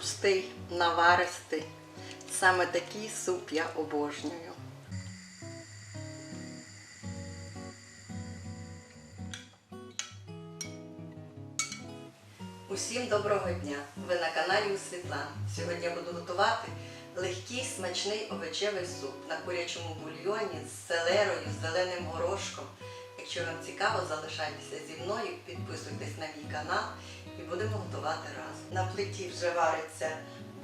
густий, наваристий. Саме такий суп я обожнюю. Усім доброго дня! Ви на каналі у Світлан. Сьогодні я буду готувати легкий смачний овочевий суп на курячому бульйоні з селерою, з зеленим горошком. Якщо вам цікаво, залишайтеся зі мною, підписуйтесь на мій канал і будемо готувати разом. На плиті вже вариться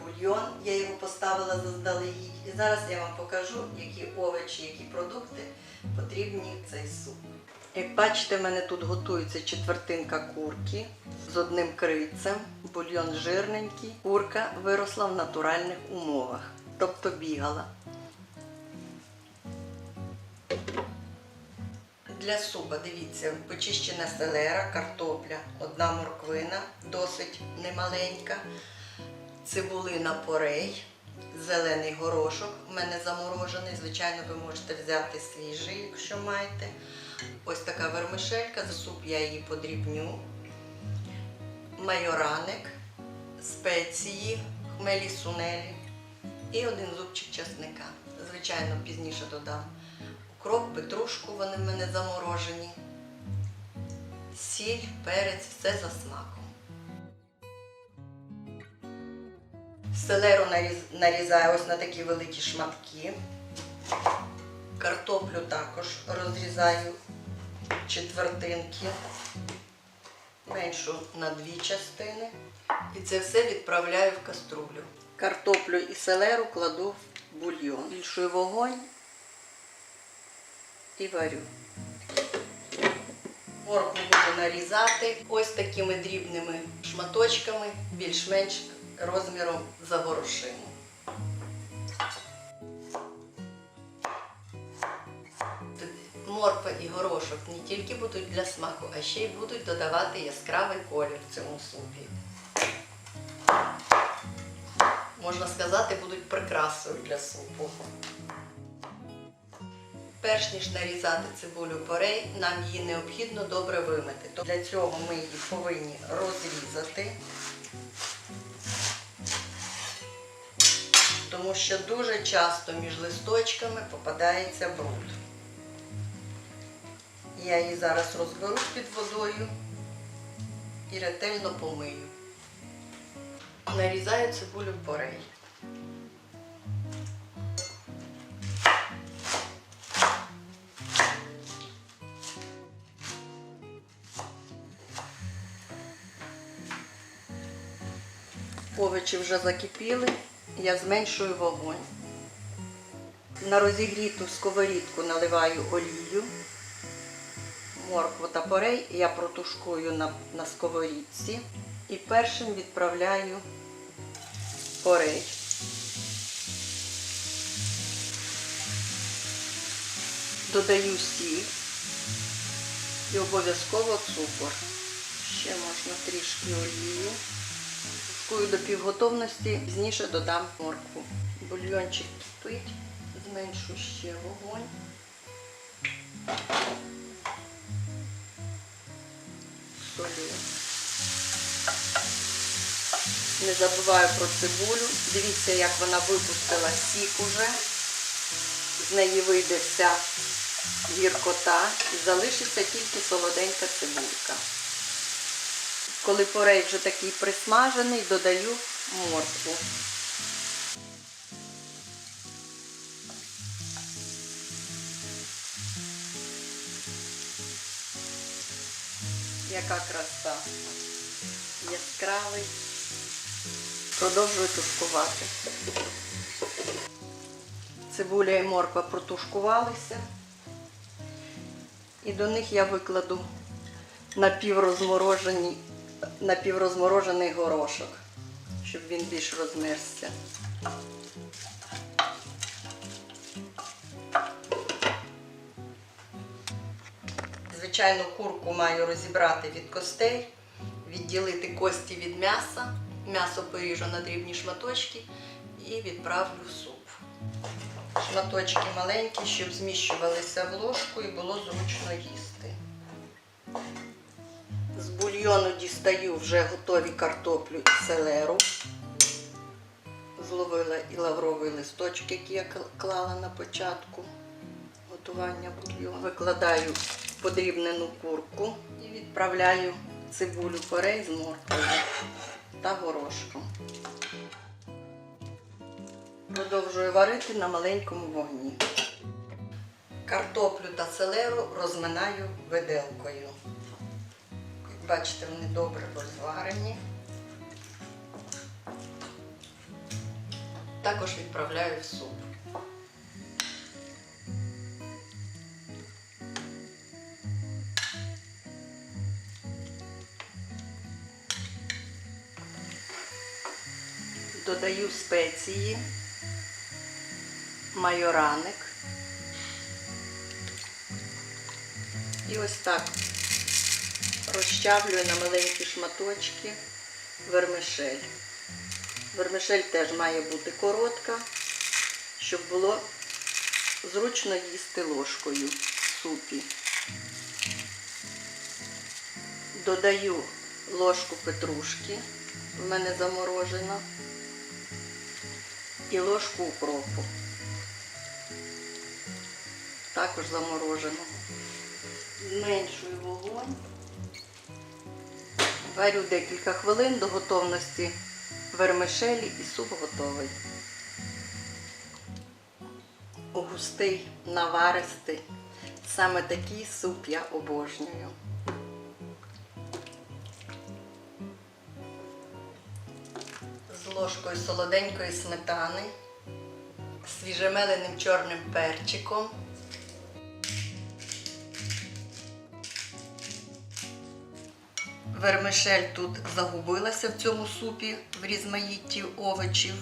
бульйон, я його поставила заздалегідь. І зараз я вам покажу, які овочі, які продукти потрібні в цей суп. Як бачите, в мене тут готується четвертинка курки з одним крильцем, бульйон жирненький. Курка виросла в натуральних умовах, тобто бігала. Для супа, дивіться, почищена селера, картопля, одна морквина, досить немаленька, цибулина порей, зелений горошок. У мене заморожений. Звичайно, ви можете взяти свіжий, якщо маєте. Ось така вермишелька, за суп я її подрібню. Майораник, спеції, хмелі сунелі і один зубчик чесника. Звичайно, пізніше додам укроп, петрушку, вони в мене заморожені, сіль, перець, все за смаком. Селеру нарізаю ось на такі великі шматки. Картоплю також розрізаю четвертинки, меншу на дві частини. І це все відправляю в каструлю. Картоплю і селеру кладу в бульйон. Більшую вогонь і варю. Моркву буду нарізати ось такими дрібними шматочками, більш-менш розміром за горошину. Морква і горошок не тільки будуть для смаку, а ще й будуть додавати яскравий колір цьому супі. Можна сказати, будуть прикрасою для супу. Перш ніж нарізати цибулю порей, нам її необхідно добре вимити. Для цього ми її повинні розрізати, тому що дуже часто між листочками попадається бруд. Я її зараз розберу під водою і ретельно помию. Нарізаю цибулю порей. Овочі вже закипіли, я зменшую вогонь. На розігріту сковорідку наливаю олію, моркву та порей я протушкую на, на сковорідці і першим відправляю порей. Додаю сіль і обов'язково цукор. Ще можна трішки олію. Тушкую до півготовності, пізніше додам моркву. Бульйончик кипить, зменшу ще вогонь. Солю. Не забуваю про цибулю. Дивіться, як вона випустила сік уже. З неї вийде вся гіркота і залишиться тільки солоденька цибулька. Коли порей вже такий присмажений, додаю моркву. Яка краса. Яскравий. Продовжую тушкувати. Цибуля і морква протушкувалися. І до них я викладу напіврозморожені, напіврозморожений горошок, щоб він більш розмерзся. Звичайно, курку маю розібрати від костей, відділити кості від м'яса. М'ясо поріжу на дрібні шматочки і відправлю в суп. Шматочки маленькі, щоб зміщувалися в ложку і було зручно їсти. Бульйону дістаю вже готові картоплю і селеру. зловила і лавровий листочок, який я клала на початку готування бульйону. Викладаю подрібнену курку і відправляю цибулю порей з морквою та горошком. Продовжую варити на маленькому вогні. Картоплю та селеру розминаю виделкою. Бачите, вони добре розварені. Також відправляю в суп. Додаю спеції, майораник. І ось так розчавлюю на маленькі шматочки вермишель. Вермишель теж має бути коротка, щоб було зручно їсти ложкою в супі. Додаю ложку петрушки, в мене заморожена, і ложку укропу, також замороженого. Зменшую вогонь. Варю декілька хвилин до готовності вермишелі і суп готовий. Густий, наваристий. Саме такий суп я обожнюю. З ложкою солоденької сметани, свіжемеленим чорним перчиком. Вермишель тут загубилася в цьому супі в різноманітті овочів.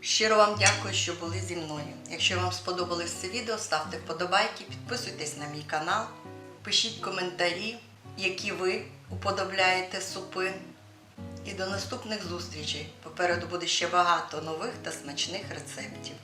Щиро вам дякую, що були зі мною. Якщо вам сподобалось це відео, ставте вподобайки, підписуйтесь на мій канал, пишіть коментарі, які ви уподобляєте супи. І до наступних зустрічей. Попереду буде ще багато нових та смачних рецептів.